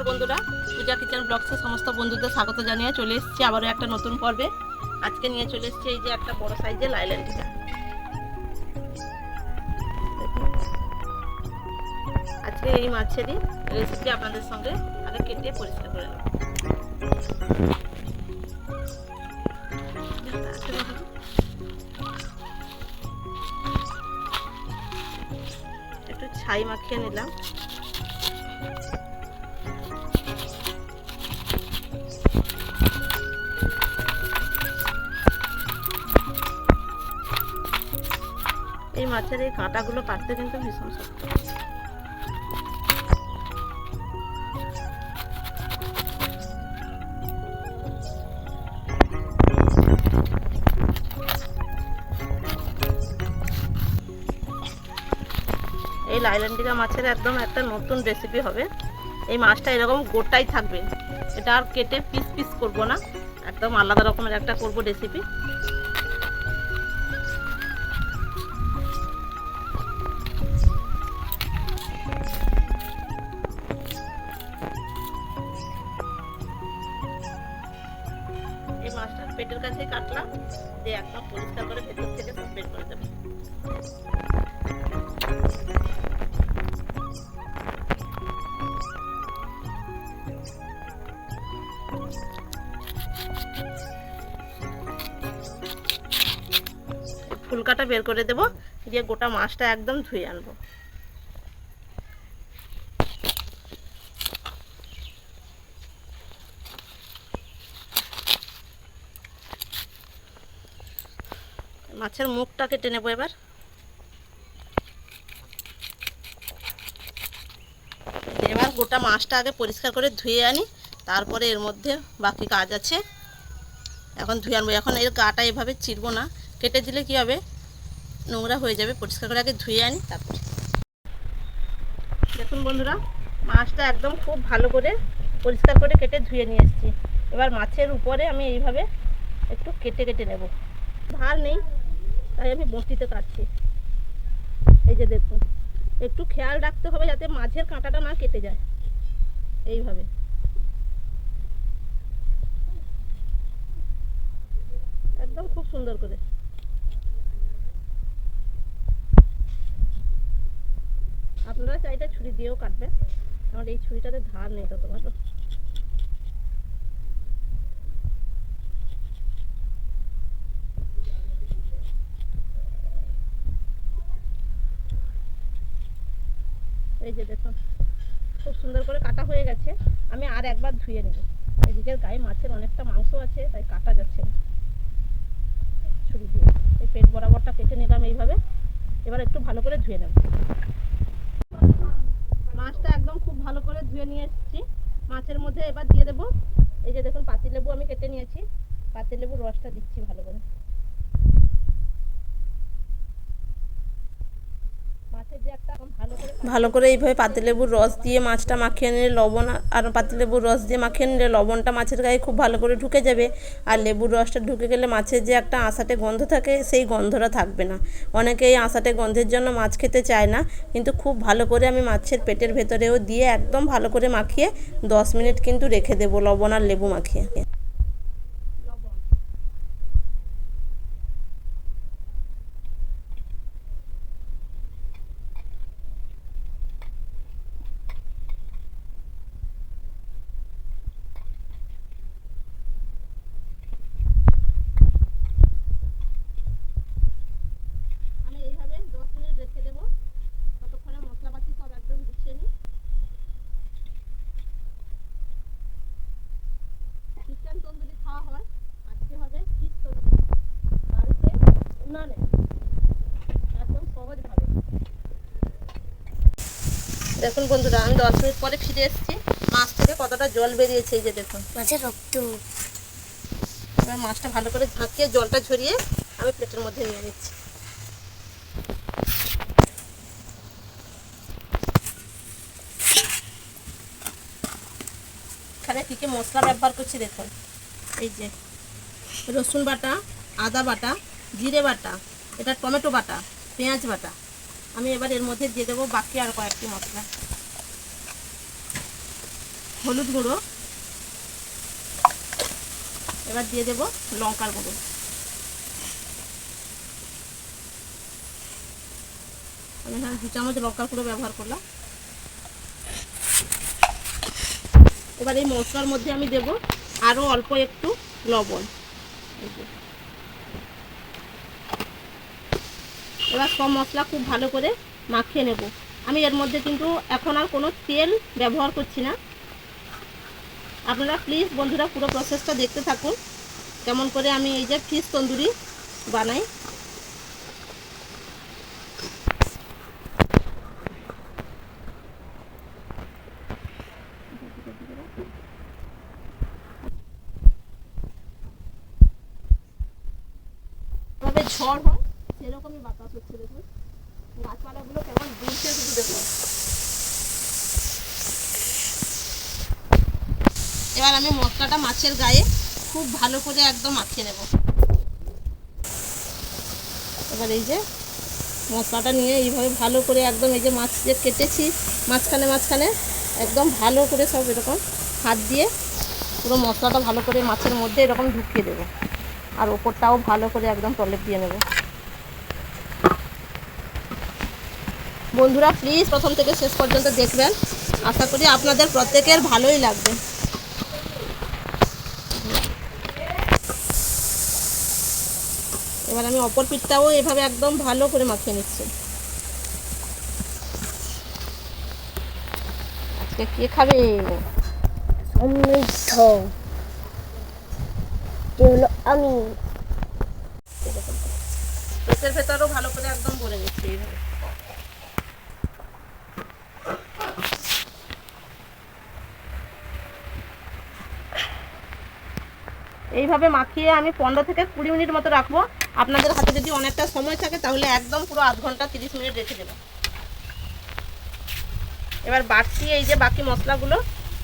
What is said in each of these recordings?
নমস্কার বন্ধুরা। পূজা কিচেন ব্লগসে সমস্ত বন্ধুদের স্বাগত জানিয়ে চলে এসেছি আবারও একটা নতুন পর্বে। আজকে নিয়ে চলে এসেছি এই যে একটা বড় সাইজের লাইল্যান্ড টিকা। আজকে এই মাছেরই রেসিপি আপনাদের সঙ্গে আগে কেটে পরিষ্কার করে নেব। একটু ছাই মাখিয়ে নিলাম। এই মাছের এই কাঁটাগুলো কাটতে কিন্তু ভীষণ শক্ত। এই লাইল্যান্ডিকা মাছের একদম একটা নতুন রেসিপি হবে। এই মাছটা এরকম গোটাই থাকবে। এটা আর কেটে পিস পিস করব না। একদম আলাদা রকমের একটা করব রেসিপি পেটের কাছে কাটলাম, দিয়ে একদম পরিষ্কার করে ভেতর থেকে বের করে দেবো। ফুলকাটা বের করে দেবো, দিয়ে গোটা মাছটা একদম ধুয়ে আনব। মাছের মুখটা কেটে নেব এবার। এবার গোটা মাছটা আগে পরিষ্কার করে ধুয়ে আনি, তারপরে এর মধ্যে বাকি কাজ আছে। এখন ধুয়ে আনব। এখন এর গাটা এভাবে চিরবো না। কেটে দিলে কি হবে? নোংরা হয়ে যাবে। পরিষ্কার করে আগে ধুয়ে আনি, তারপরে। দেখুন বন্ধুরা, মাছটা একদম খুব ভালো করে পরিষ্কার করে কেটে ধুয়ে নিয়ে এসেছি। এবার মাছের উপরে আমি এইভাবে একটু কেটে কেটে নেব। ধার নেই। তাই আমি বঁটিতে কাটছি। এই যে দেখুন, একটু খেয়াল রাখতে হবে যাতে মাছের কাঁটাটা না কেটে যায়। এইভাবে। একদম খুব সুন্দর করে। আপনারা চাইলে ছুরি দিয়েও কাটবেন আমার এই ছুরিটাতে ধার নেই তত ভালো এই যে দেখুন, খুব সুন্দর করে কাটা হয়ে গেছে। আমি আর একবার ধুয়ে নেব। এদিকের গায়ে মাছের অনেকটা মাংস আছে, তাই কাটা যাচ্ছে না। ছুরি দিয়ে। এই পেট বরাবরটা কেটে নিলাম এইভাবে। এবার একটু ভালো করে ধুয়ে নেব। মাছটা একদম খুব ভালো করে ধুয়ে নিয়ে এসেছি। মাছের মধ্যে এবার দিয়ে দেবো। এই যে দেখুন, পাতিলেবু আমি কেটে নিয়েছি। পাতিলেবুর রসটা দিচ্ছি ভালো করে মাছের যে একটা ভালো করে এইভাবে পাতিলেবুর রস দিয়ে মাছটা মাখিয়ে নিলে লবণ আর পাতিলেবুর রস দিয়ে মাখিয়ে নিলে লবণটা মাছের গায়ে খুব ভালো করে ঢুকে যাবে। আর লেবুর রসটা ঢুকে গেলে মাছের যে একটা আঁশাটে গন্ধ থাকে, সেই গন্ধটা থাকবে না। অনেকে এই আঁশাটে গন্ধের জন্য মাছ খেতে চায় না, কিন্তু খুব ভালো করে আমি মাছের পেটের ভেতরেও দিয়ে একদম ভালো করে মাখিয়ে দশ মিনিট কিন্তু রেখে দেবো লবণ আর লেবু মাখিয়ে লবণ আমি এইভাবে দশ মিনিট রেখে দেবো ততক্ষণে মশলাপাতি সব একদম গুছিয়ে নিই চিকেন তন্দুরি খাওয়া হয় আজকে হবে চিজ তন্দুরি বাড়িতে উনানে একদম সহজভাবে দেখুন বন্ধুরা আমি দশ মিনিট পরে ফিরে এসেছি। মাছ থেকে কতটা জল বেরিয়েছে এই যে দেখুন। মাছের রক্ত। এবার মাছটা ভালো করে ঝাঁকিয়ে জলটা ঝরিয়ে আমি প্লেটের মধ্যে নিয়ে নিচ্ছি। এখানে কী কী মশলা ব্যবহার করছি দেখুন। এই যে রসুন বাটা আদা বাটা জিরে বাটা এটা টমেটো বাটা পেঁয়াজ বাটা। আমি এবার এর মধ্যে দিয়ে দেবো বাকি আর কয়েকটি মশলা। হলুদ গুঁড়ো। এবার দিয়ে দেবো লঙ্কার গুঁড়ো। আমি এখানে দু চামচ লঙ্কার গুঁড়ো ব্যবহার করলাম। এবার এই মশলার মধ্যে আমি দেব আরও অল্প একটু লবণ এই যে। এবার সব মশলা খুব ভালো করে মাখিয়ে নেব। আমি এর মধ্যে কিন্তু এখন আর কোনো তেল ব্যবহার করছি না। আপনারা প্লিজ বন্ধুরা পুরো প্রসেসটা দেখতে থাকুন। কেমন করে আমি এই যে ফিশ তন্দুরি বানাই। ঝড় হয়। সেরকমই বাতাস হচ্ছে, দেখুন। গাছপালাগুলো কেমন দুলছে শুধু দেখুন। এবার আমি মশলাটা মাছের গায়ে খুব ভালো করে একদম মাখিয়ে নেব। এবার এই যে মশলাটা নিয়ে এইভাবে ভালো করে একদম এই যে মাছ যে কেটেছি, মাঝখানে মাঝখানে একদম ভালো করে সব এরকম হাত দিয়ে পুরো মশলাটা ভালো করে মাছের মধ্যে এরকম ঢুকিয়ে দেবো। আর ওপরটাও ভালো করে একদম টলেপ দিয়ে নেব। বন্ধুরা প্লিজ প্রথম থেকে শেষ পর্যন্ত দেখবেন। আশা করি আপনাদের প্রত্যেকের ভালোই লাগবে। এবার আমি অপর পিঠটাও এভাবে একদম ভালো করে মাখিয়ে নিচ্ছি। আজকে কে খাবে? সমৃদ্ধ আমি। পেটের ভেতরও ভালো করে একদম ভরে নিচ্ছি। এইভাবে এইভাবে মাখিয়ে আমি পনেরো থেকে কুড়ি মিনিট মতো রাখব। আপনাদের হাতে যদি অনেকটা সময় থাকে, তাহলে একদম পুরো আধ ঘণ্টা তিরিশ মিনিট রেখে দেবো। এবার বাড়তি এই যে বাকি মশলাগুলো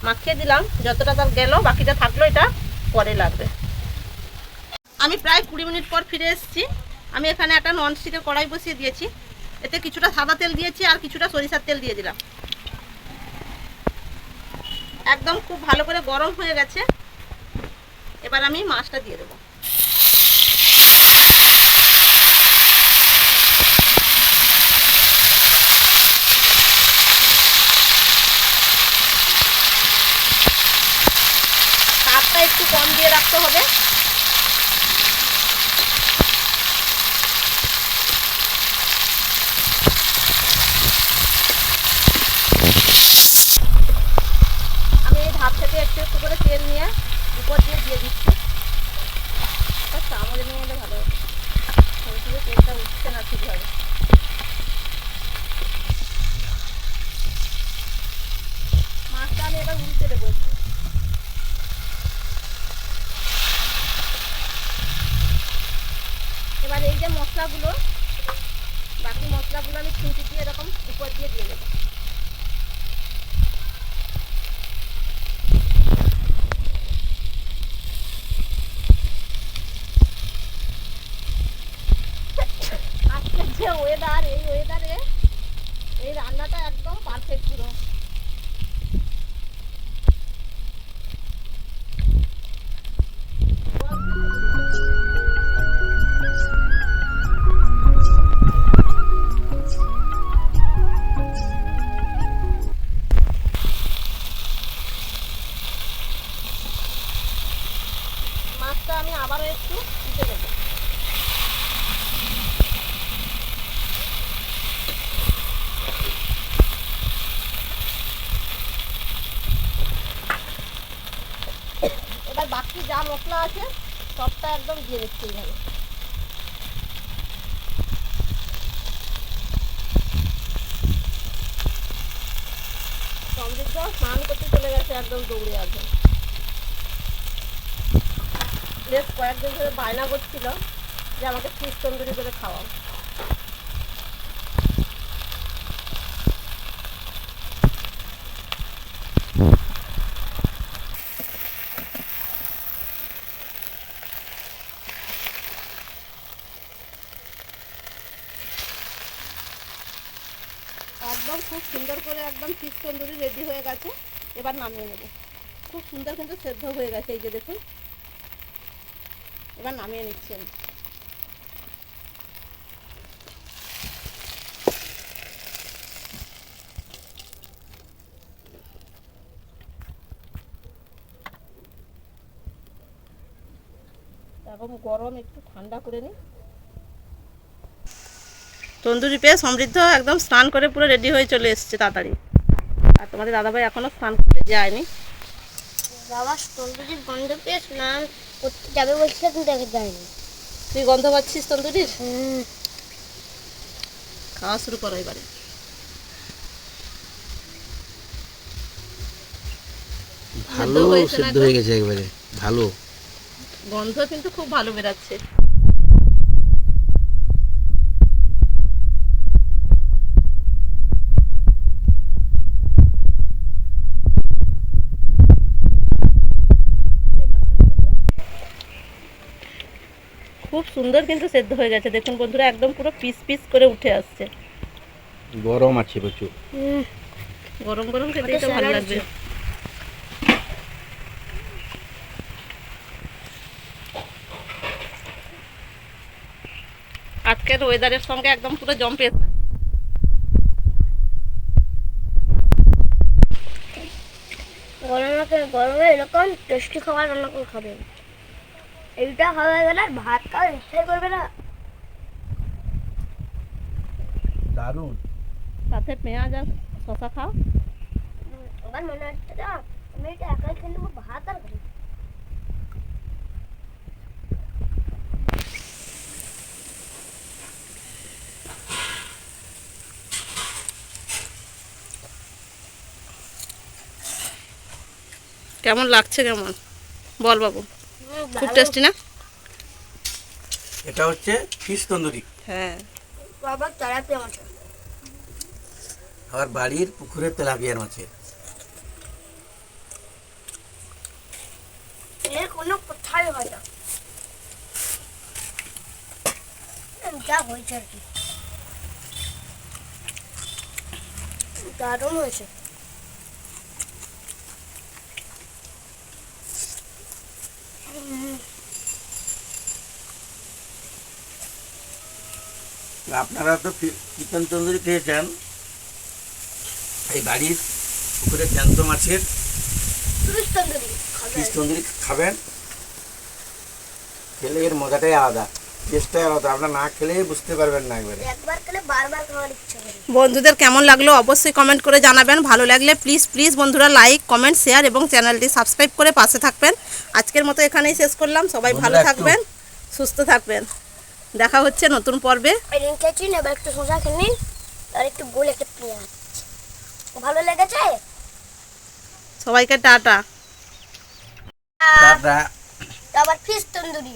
মাখিয়ে দিলাম, যতটা তার গেল, বাকিটা থাকল এটা পরে লাগবে। আমি প্রায় কুড়ি মিনিট পর ফিরে এসেছি। আমি এখানে একটা ননস্টিকের কড়াই বসিয়ে দিয়েছি। এতে কিছুটা সাদা তেল দিয়েছি আর কিছুটা সরিষার তেল দিয়ে দিলাম। একদম খুব ভালো করে গরম হয়ে গেছে। এবার আমি মাছটা দিয়ে দেবো। তাপটা একটু কম দিয়ে রাখতে হবে। আমি এই ধাপ থেকে একটু একটু করে তেল নিয়ে উপর দিয়ে দিয়ে দিচ্ছি। নিয়ে নিলে ভালো। হতো সরষের তেলটা উঠছে না ঠিকভাবে। মাছটা আমি এবার উল্টে দেবো। এবার এই যে মশলাগুলো, বাকি মশলাগুলো আমি খুঁটি দিয়ে এরকম উপর দিয়ে দিয়ে দেবো। 100% বাকি যা মশলা আছে, সবটা একদম দিয়ে দিচ্ছি এইভাবে সমৃদ্ধ স্নান করতে চলে গেছে, একদম দৌড়ে আছে বেশ কয়েকদিন ধরে বায়না করছিল যে আমাকে ফিস তন্দুরি করে খাওয়াও একদম খুব সুন্দর করে একদম ফিস তন্দুরি রেডি হয়ে গেছে। এবার নামিয়ে নেব। খুব সুন্দর কিন্তু সেদ্ধ হয়ে গেছে, এই যে দেখুন। এবার নামিয়ে নিচ্ছেন এখন গরম একটু ঠান্ডা করে নিই। তন্দুরি পেয়ে সমৃদ্ধ একদম স্নান করে পুরো রেডি হয়ে চলে এসছে তাড়াতাড়ি। আর তোমাদের দাদাভাই এখনও স্নান করতে যায়নি। বাবা তন্দুরির গন্ধ পেয়ে স্নান করতে যাবে বলছিল কিন্তু এখন যায়নি। তুই গন্ধ পাচ্ছিস তন্দুরির? খাওয়া শুরু করো এবারে। ভালো হয়েছে না সিদ্ধ হয়ে গেছে একবারে ভালো। গন্ধ কিন্তু খুব ভালো বেরাচ্ছে। খুব সুন্দর কিন্তু সেদ্ধ হয়ে গেছে। দেখুন বন্ধুরা একদম পুরো পিস পিস করে উঠে আসছে। গরম আছে প্রচুর। গরম গরম খেতেই তো ভালো লাগবে। আজকের ওয়েদারের সঙ্গে একদম পুরো জম্পে গরমে গরমে এরকম টেস্টি খাবার রান্না করে খাবেন। এইটা খাওয়া গেলে আর ভাত খাওয়ার ইচ্ছাই করবে না। দারুণ। সাথে পেঁয়াজ আর শশা খাও। আমার মনে হচ্ছে না আমি এটা একাই খেলে নেব ভাত আর খাব কেমন লাগছে কেমন? বল বাবু। খুব টেস্টি না? এটা হচ্ছে ফিশ তন্দুরি। হ্যাঁ। বাবা আমার বাড়ির পুকুরের তেলাপিয়ার মাছের এর কোনো কোথায় হয় না। যা হয়েছে আর কি। দারুণ হয়েছে। আপনারা তো চিকেন তন্দুরি খেয়েছেন। এই বাড়ির পুকুরের জ্যান্ত মাছের তন্দুরি খাবেন। খেলে এর মজাটাই আলাদা টেস্টটাই আলাদা আপনার না খেলে বুঝতে পারবেন না একবারে। বন্ধুদের কেমন লাগল অবশ্যই কমেন্ট করে জানাবেন। ভালো লাগলে প্লিজ প্লিজ বন্ধুরা লাইক কমেন্ট শেয়ার এবং চ্যানেলটি সাবস্ক্রাইব করে পাশে থাকবেন। আজকের মতো এখানেই শেষ করলাম। সবাই ভালো থাকবেন সুস্থ থাকবেন। দেখা হচ্ছে নতুন পর্বে। এবার একটু শসা খেয়ে নিন আর একটু গোল একটা পেঁয়াজ। ভালো লেগেছে? সবাইকে টাটা। টাটা। আবার ফিস তন্দুরি।